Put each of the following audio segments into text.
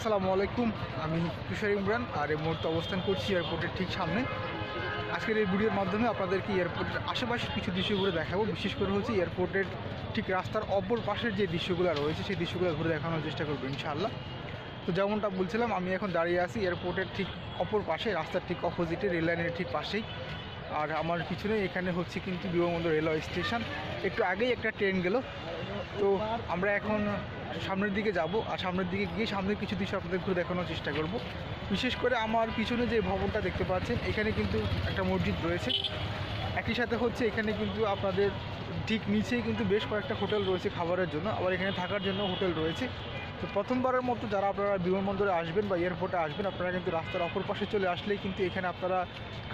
আসসালামু আলাইকুম। আমি তুষার ইমরান, আর এই মুহূর্তে অবস্থান করছি এয়ারপোর্টের ঠিক সামনে। আজকের এই ভিডিওর মাধ্যমে আপনাদেরকে এয়ারপোর্টের আশেপাশের কিছু দৃশ্যগুলো দেখাবো। বিশেষ করে হচ্ছে এয়ারপোর্টের ঠিক রাস্তার অপর পাশের যে দৃশ্যগুলো রয়েছে, সেই দৃশ্যগুলো ঘুরে দেখানোর চেষ্টা করব, ইনশাআল্লাহ। তো যেমনটা বলছিলাম, আমি এখন দাঁড়িয়ে আছি এয়ারপোর্টের ঠিক অপর পাশে, রাস্তার ঠিক অপোজিটে রেল লাইনের ঠিক পাশেই। আর আমার পিছনে এখানে হচ্ছে কিন্তু বিমানবন্দর রেলওয়ে স্টেশন। একটু আগেই একটা ট্রেন গেল। তো আমরা এখন সামনের দিকে যাব, আর সামনের দিকে গিয়ে সামনে কিছু দৃশ্য আপনাদের ঘুরে দেখানোর চেষ্টা করব। বিশেষ করে আমার পিছনে যে ভবনটা দেখতে পাচ্ছেন, এখানে কিন্তু একটা মসজিদ রয়েছে। একই সাথে হচ্ছে এখানে কিন্তু আপনাদের ঠিক নিচেই কিন্তু বেশ কয়েকটা হোটেল রয়েছে খাবারের জন্য। আবার এখানে থাকার জন্য হোটেল রয়েছে। তো প্রথমবারের মতো যারা আপনারা বিমানবন্দরে আসবেন বা এয়ারপোর্টে আসবেন, আপনারা কিন্তু রাস্তার অপর পাশে চলে আসলেই কিন্তু এখানে আপনারা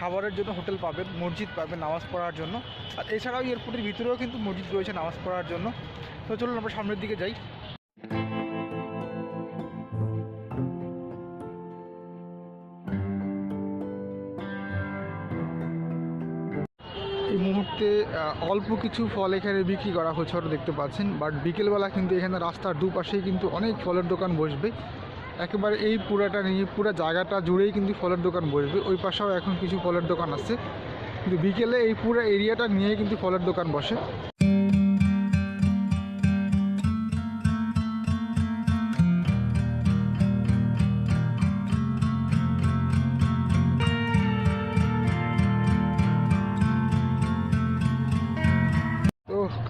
খাবারের জন্য হোটেল পাবেন, মসজিদ পাবেন নামাজ পড়ার জন্য। আর এছাড়াও এয়ারপোর্টের ভিতরেও কিন্তু মসজিদ রয়েছে নামাজ পড়ার জন্য। তো চলুন আমরা সামনের দিকে যাই। অল্প কিছু ফল এখানে বিক্রি করা হচ্ছে, ওটা দেখতে পাচ্ছেন। বাট বিকেলবেলা কিন্তু এখানে রাস্তার দুপাশেই কিন্তু অনেক ফলের দোকান বসবে। একেবারে এই পুরাটা নিয়ে পুরো জায়গাটা জুড়েই কিন্তু ফলের দোকান বসবে। ওই পাশেও এখন কিছু ফলের দোকান আছে। কিন্তু বিকেলে এই পুরো এরিয়াটা নিয়েই কিন্তু ফলের দোকান বসে।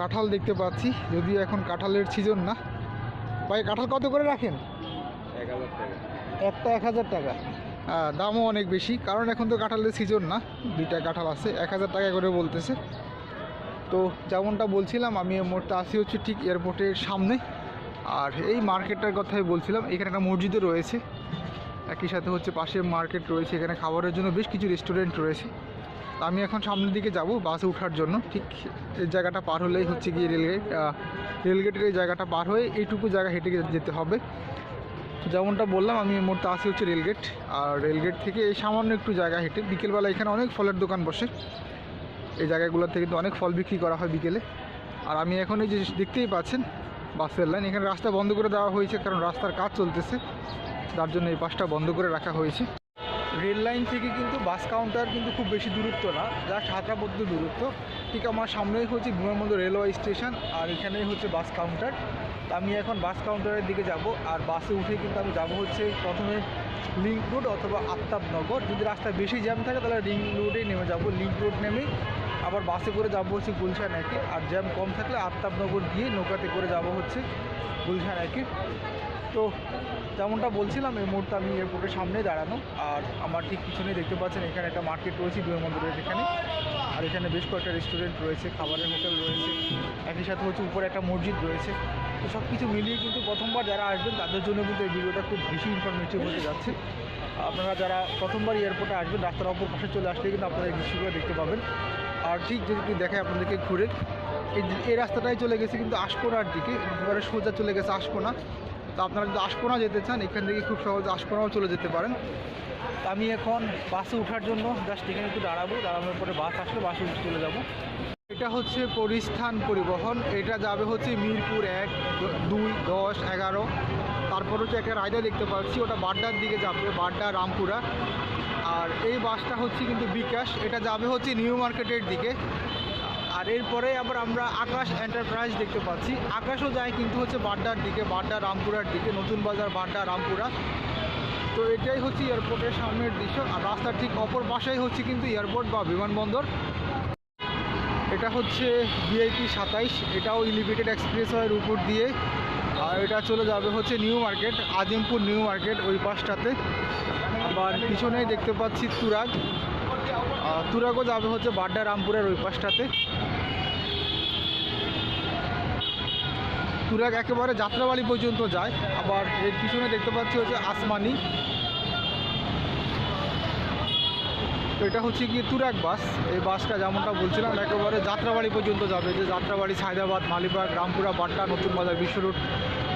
কাঁঠাল দেখতে পাচ্ছি, যদিও এখন কাঁঠালের সিজন না। ভাই, কাঁঠাল কত করে রাখেন? একটা এক হাজার টাকা। দামও অনেক বেশি, কারণ এখন তো কাঁঠালের সিজন না, দুইটা কাঁঠাল আছে, এক হাজার টাকা করে বলতেছে। তো যেমনটা বলছিলাম, আমি এই মুহূর্তে আসি হচ্ছে ঠিক এয়ারপোর্টের সামনে। আর এই মার্কেটটার কথাই বলছিলাম, এখানে একটা মসজিদও রয়েছে। একই সাথে হচ্ছে পাশে মার্কেট রয়েছে, এখানে খাবারের জন্য বেশ কিছু রেস্টুরেন্ট রয়েছে। আমি এখন সামনের দিকে যাব বাসে ওঠার জন্য। ঠিক এই জায়গাটা পার হলেই হচ্ছে গিয়ে রেলগেট রেলগেটের এই জায়গাটা পার হয়ে এইটুকু জায়গা হেঁটে যেতে হবে। যেমনটা বললাম, আমি মুহূর্তে আসি হচ্ছে রেলগেট। আর রেলগেট থেকে এই সামান্য একটু জায়গা হেঁটে বিকেলবেলা এখানে অনেক ফলের দোকান বসে। এই জায়গাগুলোতে কিন্তু অনেক ফল বিক্রি করা হয় বিকেলে। আর আমি এখন এই যে দেখতেই পাচ্ছেন বাসের লাইন। এখানে রাস্তা বন্ধ করে দেওয়া হয়েছে, কারণ রাস্তার কাজ চলতেছে। তার জন্য এই পাশটা বন্ধ করে রাখা হয়েছে। রেল লাইন থেকে কিন্তু বাস কাউন্টার কিন্তু খুব বেশি দূরত্ব না। জাস্ট হাতাবদ্ধ দূরত্ব। ঠিক আমার সামনেই হচ্ছে বিমানবন্দর রেলওয়ে স্টেশন, আর এখানেই হচ্ছে বাস কাউন্টার তা আমি এখন বাস কাউন্টারের দিকে যাব, আর বাসে উঠে কিন্তু আমি যাব হচ্ছে প্রথমে লিঙ্ক রোড অথবা আফতাবনগর। যদি রাস্তায় বেশি জ্যাম থাকে তাহলে রিং রোডেই নেমে যাব। লিঙ্ক রোড নেমেই আবার বাসে করে যাব হচ্ছে গুলশান একে। আর জ্যাম কম থাকলে আফতাবনগর গিয়ে নৌকাতে করে যাব হচ্ছে গুলশান একে। তো যেমনটা বলছিলাম, এই মুহূর্তে আমি এয়ারপোর্টের সামনে দাঁড়ানো। আর আমার ঠিক পিছনে দেখতে পাচ্ছেন, এখানে একটা মার্কেট রয়েছে বিমানবন্দরের এখানে। আর এখানে বেশ কয়েকটা রেস্টুরেন্ট রয়েছে, খাবারের হোটেল রয়েছে। একই সাথে হচ্ছে উপরে একটা মসজিদ রয়েছে। তো সব কিছু মিলিয়ে কিন্তু প্রথমবার যারা আসবেন, তাদের জন্য কিন্তু এই ভিডিওটা খুব বেশি ইনফরমেটিভ হতে যাচ্ছে। আপনারা যারা প্রথমবার এয়ারপোর্টে আসবেন, রাস্তার অপর পাশে চলে আসলে কিন্তু আপনারা এই দৃশ্যগুলো দেখতে পাবেন। আর ঠিক যদি দেখায় আপনাদেরকে ঘুরে, এই রাস্তাটাই চলে গেছে কিন্তু আশকোনার দিকে, একেবারে সোজা চলে গেছে আশকোনা। তো আপনারা যদি আশকোনা যেতে চান, এখান থেকে খুব সহজে আশকোনাও চলে যেতে পারেন। আমি এখন বাসে ওঠার জন্য জাস্ট এখানে একটু দাঁড়াবো, দাঁড়ানোর পরে বাস আসলে বাসে উঠে চলে যাব। এটা হচ্ছে পরিস্থান পরিবহন, এটা যাবে হচ্ছে মিরপুর এক, দুই, দশ, এগারো। তারপর হচ্ছে একটা রাইডার দেখতে পাচ্ছি, ওটা বাড্ডার দিকে যাবে, বাড্ডা রামপুরা। আর এই বাসটা হচ্ছে কিন্তু বিকাশ, এটা যাবে হচ্ছে নিউ মার্কেটের দিকে। আর এরপরে আবার আমরা আকাশ এন্টারপ্রাইজ দেখতে পাচ্ছি। আকাশও যায় কিন্তু হচ্ছে বাড্ডার দিকে, বাড্ডা রামপুরার দিকে, নতুন বাজার বাড্ডা রামপুরা। তো এটাই হচ্ছে এয়ারপোর্টের সামনের দৃশ্য। আর রাস্তার ঠিক অপর পাশেই হচ্ছে কিন্তু এয়ারপোর্ট বা বিমানবন্দর। এটা হচ্ছে ভিআইপি সাতাইশ, এটাও এলিভেটেড এক্সপ্রেসওয়ের উপর দিয়ে। এটা চলে যাবে হচ্ছে New Market Azimpur New Market ওই পাশটাতে। আবার পিছনেই দেখতে পাচ্ছি তুরাগ। তুরাগও যাবে হচ্ছে বাড্ডা রামপুরের ওই পাশটাতে। তুরাগ একেবারে যাত্রাবাড়ি পর্যন্ত যায়। আবার এর পিছনে দেখতে পাচ্ছি হচ্ছে আসমানি। তো এটা হচ্ছে গিয়ে তুরাগ বাস। এই বাসটা যেমনটা বলছিলাম, একেবারে যাত্রাবাড়ি পর্যন্ত যাবে। যে যাত্রাবাড়ি সায়দাবাদ, মালিবাগ, রামপুরা, বাড্ডা, নতুন বাজার, বিশ্ব রোড,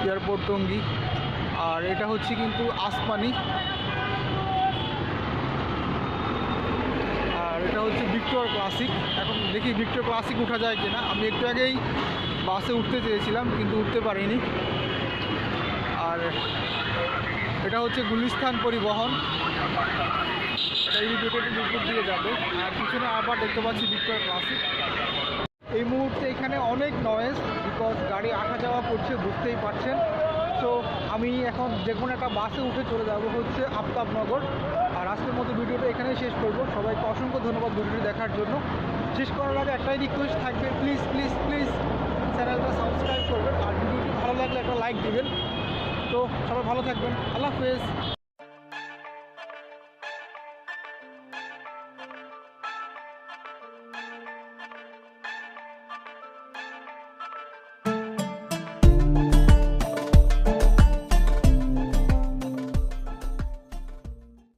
এয়ারপোর্ট, টঙ্গী। আর এটা হচ্ছে কিন্তু আসমানি। আর এটা হচ্ছে ভিক্টর ক্লাসিক। এখন দেখি ভিক্টর ক্লাসিক উঠা যায় কিনা। আমি একটু আগেই বাসে উঠতে চেয়েছিলাম, কিন্তু উঠতে পারিনি। আর এটা হচ্ছে গুলিস্থান পরিবহন। এটা ইরিগেটেড উপর দিকে যাবে আর পিছনে আবার দেখতে পাচ্ছি ভিক্টোর ক্লাসিক এই মুহূর্তে এখানে অনেক নয়েজ বিকজ গাড়ি আসা যাওয়া করছে, বুঝতেই পারছেন। তো আমি এখন যে কোনো একটা বাসে উঠে চলে যাব হচ্ছে আফতাবনগর। আর আজকের মতো ভিডিওটা এখানেই শেষ করব। সবাইকে অসংখ্য ধন্যবাদ ভিডিওটি দেখার জন্য। শেষ করার আগে একটাই রিকোয়েস্ট থাকবে প্লিজ প্লিজ প্লিজ চ্যানেলটা সাবস্ক্রাইব করবেন। আর ভিডিওটি ভালো লাগলে একটা লাইক দিবেন। তো, সবাই ভালো থাকবেন। আল্লাহ হাফেজ।